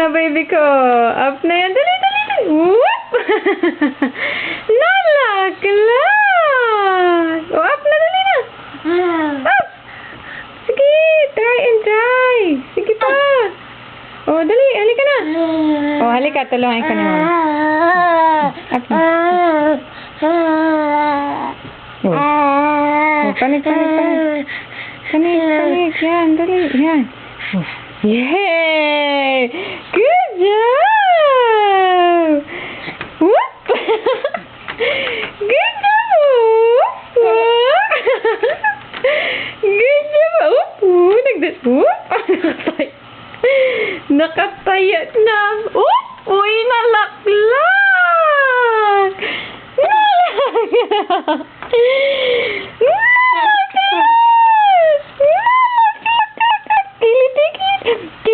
Na baby ko. Up na yan. Dali, dali, dali. Whoop! Nalaklas! O, up na, dali na. Up! Sige, try and try. Sige pa. O, dali, halika na. O, halika, tulungan ka naman. Up na. O, o panik, panik, panik. Panik, panik. Yan, dali. Yan. O, Good job. Whoop. Good job. Whoop. Good job. Whoop. Whoop. Like this. Whoop. Nakataya na. Whoop. Uy, nalaklak. Nalaklak. Nalaklak. Nalaklak. Nalaklak.